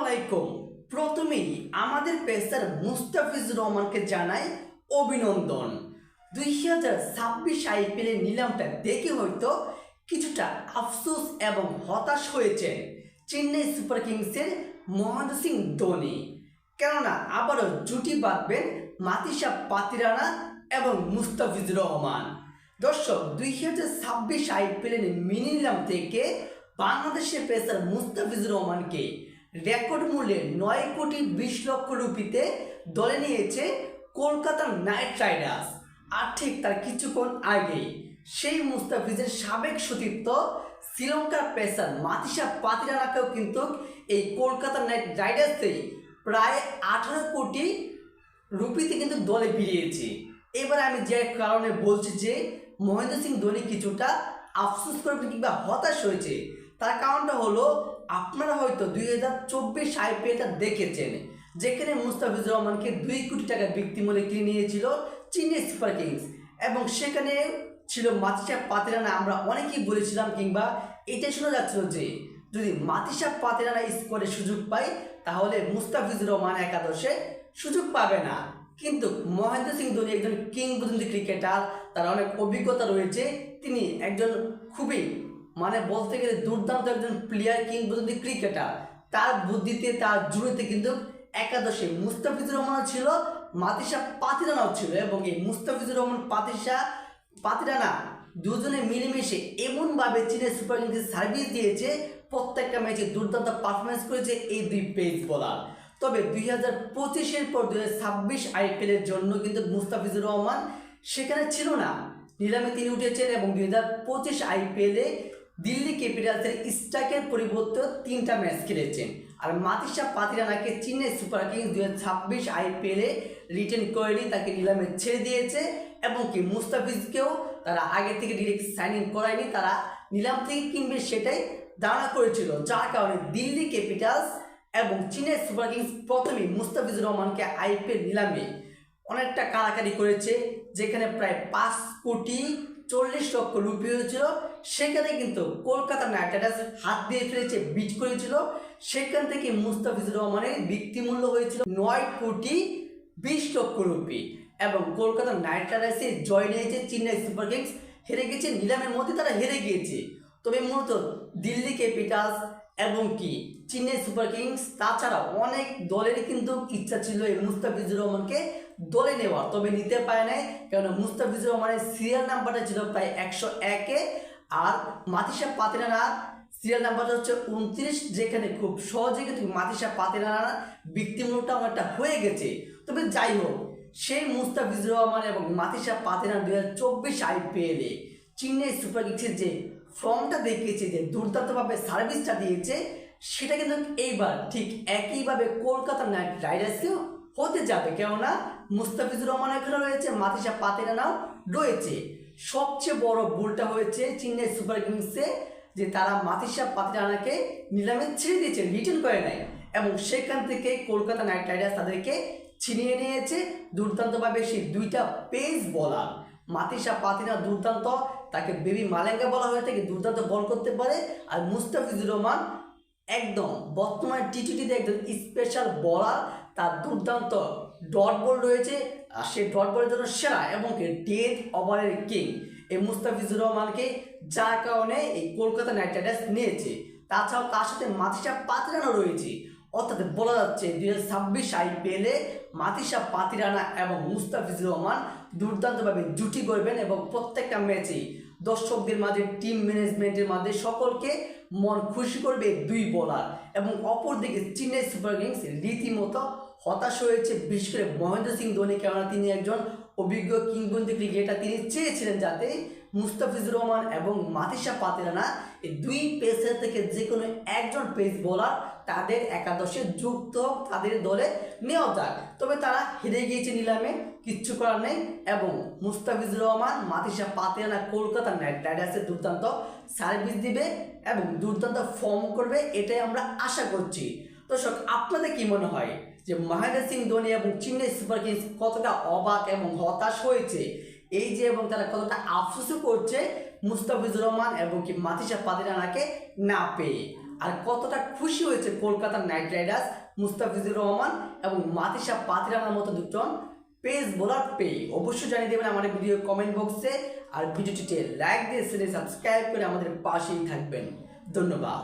আলাইকুম। প্রথমেই আমাদের পেসার মুস্তাফিজুর রহমানকে জানাই অভিনন্দন। দুই হাজার ছাব্বিশ আইপিএলের নিলামটা দেখে হয়তো কিছুটা আফসোস এবং হতাশ হয়েছেন চেন্নাই সুপার কিংসের মহেন্দ্র সিং ধোনি। কেননা আবারও জুটি বাঁধবেন মাতিসা পাতিরানা এবং মুস্তাফিজুর রহমান। দর্শক, দুই হাজার ছাব্বিশ আইপিএলের মিনি নিলাম থেকে বাংলাদেশের পেসার মুস্তাফিজুর রহমানকে রেকর্ড মূল্যে নয় কোটি বিশ লক্ষ রুপিতে দলে নিয়েছে কলকাতা নাইট রাইডার্স। আর ঠিক তার কিছুক্ষণ আগে সেই মুস্তাফিজের সাবেক সতীর্থ শ্রীলঙ্কার পেসার মাতিসা পাতিরানাকেও কিন্তু এই কলকাতা নাইট রাইডার্সে প্রায় আঠারো কোটি রুপিতে কিন্তু দলে বেরিয়েছে এবার আমি যে কারণে বলছি যে মহেন্দ্র সিং ধোনি কিছুটা আফসোস করবে কিংবা হতাশ হয়েছে তার কারণটা হলো, আপনারা হয়তো দুই হাজার চব্বিশ আইপিএলটা দেখেছেন, যেখানে মুস্তাফিজুর রহমানকে দুই কোটি টাকা ব্যক্তি মূল্যে কিনে নিয়েছিল চেন্নাই সুপার কিংস। এবং সেখানে ছিল মাতিসা পাতিরানা, আমরা অনেকেই বলেছিলাম কিংবা এটাই শোনা যাচ্ছিল যে, যদি মাতিসা পাতিরানা স্কোরে সুযোগ পায়, তাহলে মুস্তাফিজুর রহমান একাদশে সুযোগ পাবে না। কিন্তু মহেন্দ্র সিং ধোনি একজন কিংবদন্তি ক্রিকেটার, তার অনেক অভিজ্ঞতা রয়েছে, তিনি একজন খুবই মানে বলতে গেলে দুর্দান্ত একজন প্লেয়ার কিংবদন্তি ক্রিকেটার তার বুদ্ধিতে, তার জুড়িতে কিন্তু একাদশে মুস্তাফিজুর রহমান ছিল, মাতিসা পাতিরানাও ছিল এবং এই মুস্তাফিজুর রহমান, পাতিসা, পাতিরানা দুজনে মিলেমিশে এমনভাবে চীনের সুপার কিংসকে সার্ভিস দিয়েছে, প্রত্যেকটা ম্যাচে দুর্দান্ত পারফরমেন্স করেছে এই দুই পেস বলার তবে দুই হাজার পঁচিশের পর দুই হাজার ছাব্বিশ আইপিএলের জন্য কিন্তু মুস্তাফিজুর রহমান সেখানে ছিল না। নিলামে তিনি উঠেছেন এবং দুই হাজার পঁচিশ আইপিএলে দিল্লি ক্যাপিটালসের স্ট্রাইকের পরিবর্তে তিনটা ম্যাচ খেলেছেন। আর মাতিসা পাতিরানাকে চেন্নাই সুপার কিংস দু হাজার ছাব্বিশ আইপিএলে রিটার্ন করেনি, তাকে নিলামে ছেড়ে দিয়েছে এবং কি মুস্তাফিজকেও তারা আগে থেকে ডিরেক্ট সাইনিং করায়নি, তারা নিলাম থেকে কিনবে সেটাই ধারণা করেছিল। যার কারণে দিল্লি ক্যাপিটালস এবং চীনের সুপার কিংস প্রথমেই মুস্তাফিজুর রহমানকে আইপিএল নিলামে অনেকটা কারাকারি করেছে, যেখানে প্রায় পাঁচ কোটি চল্লিশ লক্ষ রুপি হয়েছিল। সেখানে কিন্তু কলকাতা নাইট রাইডার্স হাত দিয়ে ফেলেছে বিট করেছিল। সেখান থেকে মুস্তাফিজুর রহমানের বিক্রিমূল্য হয়েছিল নয় কোটি বিশ লক্ষ রুপি। এবং কলকাতা নাইট রাইডার্সে জয় নিয়েছে চেন্নাই সুপার কিংস। হেরে গেছে নিলামের মধ্যে তারা হেরে গিয়েছে। তবে মূলত দিল্লি ক্যাপিটালস এবং কি চেন্নাই সুপার কিংস, তাছাড়া অনেক দলের কিন্তু ইচ্ছা ছিল এই মুস্তাফিজুর রহমানকে দলে নেওয়ার, তবে নিতে পারে নাই কারণ মুস্তাফিজুর রহমানের সিরিয়াল নাম্বারটা ছিল প্রায় একশো একে, আর মাতিসা পাতিরানার সিরিয়াল নাম্বারটা হচ্ছে উনত্রিশ, যেখানে খুব সহজে কিন্তু মাতিসা পাতিরানার ব্যক্তিমূলকটা অনেকটা হয়ে গেছে। তবে যাই হোক, সেই মুস্তাফিজুর রহমান এবং মাতিসা পাতিরানা দু হাজার চব্বিশ আইপিএলে চেন্নাই সুপার কিংসের যে ফর্মটা দেখিয়েছে যে দুর্দান্তভাবে সার্ভিসটা দিয়েছে, সেটা কিন্তু এইবার ঠিক একইভাবে কলকাতা নাইট রাইডার্সেও হতে যাবে। কেননা মুস্তাফিজুর রহমান এখানে রয়েছে, মাতিসা পাতিরানাও রয়েছে। সবচেয়ে বড় ভুলটা হয়েছে চেন্নাই সুপার কিংসে, যে তারা মাতিসা পাতিরানাকে নিলামে ছেড়ে দিয়েছে রিটার্ন করে নেয় এবং সেখান থেকে কলকাতা নাইট রাইডার্স তাদেরকে ছিনিয়ে নিয়েছে। দুর্দান্তভাবে সেই দুইটা পেস বলার মাতিসা পাতিনা দুর্দান্ত, তাকে বেবি মালেঙ্গা বলা হয়ে থাকে, দুর্দান্ত বল করতে পারে। আর মুস্তাফিজুর রহমান একদম বর্তমানে টি টোয়েন্টিতে একজন স্পেশাল বলার তার দুর্দান্ত ডট বল রয়েছে, আর সেই ডট বলের জন্য সেরা এবং ডেথ ওভারের কিং এই মুস্তাফিজুর রহমানকে যার কারণে এই কলকাতা নাইট রাইডার্স নিয়েছে। তাছাড়াও তার সাথে মাতিসা পাতিরানা রয়েছে। অর্থাৎ বলা যাচ্ছে দুই হাজার ছাব্বিশ আইপিএলে মাতিসা পাতিরানা এবং মুস্তাফিজুর রহমান দুর্দান্তভাবে জুটি করবেন এবং প্রত্যেকটা ম্যাচে দর্শকদের মাঝে টিম ম্যানেজমেন্টের মাঝে সকলকে মন খুশি করবে দুই বোলার এবং অপরদিকে চেন্নাই সুপার কিংস রীতিমতো হতাশ হয়েছে, বিশেষ করে মহেন্দ্র সিং ধোনি কেননা তিনি একজন অভিজ্ঞ কিংবদন্তি ক্রিকেটার। তিনি চেয়েছিলেন যাতে মুস্তাফিজুর রহমান এবং মাতিসা পাতিরানা, এই দুই পেসের থেকে যে কোনো একজন পেস বোলার তাদের একাদশে যুক্ত তাদের দলে নেওয়া যাক তবে তারা হেরে গিয়েছে নিলামে, কিচ্ছু করার নেই এবং মুস্তাফিজুর রহমান মাতিসা পাতিয়ানা কলকাতা নাইট রাইডার্সের দুর্দান্ত সার্ভিস দিবে এবং দুর্দান্ত ফর্ম করবে, এটাই আমরা আশা করছি। দর্শক, আপনাদের কি মনে হয় যে মহেন্দ্র সিং ধোনি এবং চেন্নাই সুপার কিংস কতটা অবাক এবং হতাশ হয়েছে? এই যে এবং তারা কতটা আফসোসও করছে মুস্তাফিজুর রহমান এবং কি মাতিসা পাতিরানাকে না পেয়ে। আর কতটা খুশি হয়েছে কলকাতার নাইট রাইডার্স মুস্তাফিজুর রহমান এবং মাতিসা পাতিরানার মতো দুজন পেজ বোলার পেয়ে। অবশ্যই জানিয়ে দেবেন আমাদের ভিডিও কমেন্ট বক্সে আর ভিডিওটিতে লাইক দিয়ে সাবস্ক্রাইব করে আমাদের পাশেই থাকবেন। ধন্যবাদ।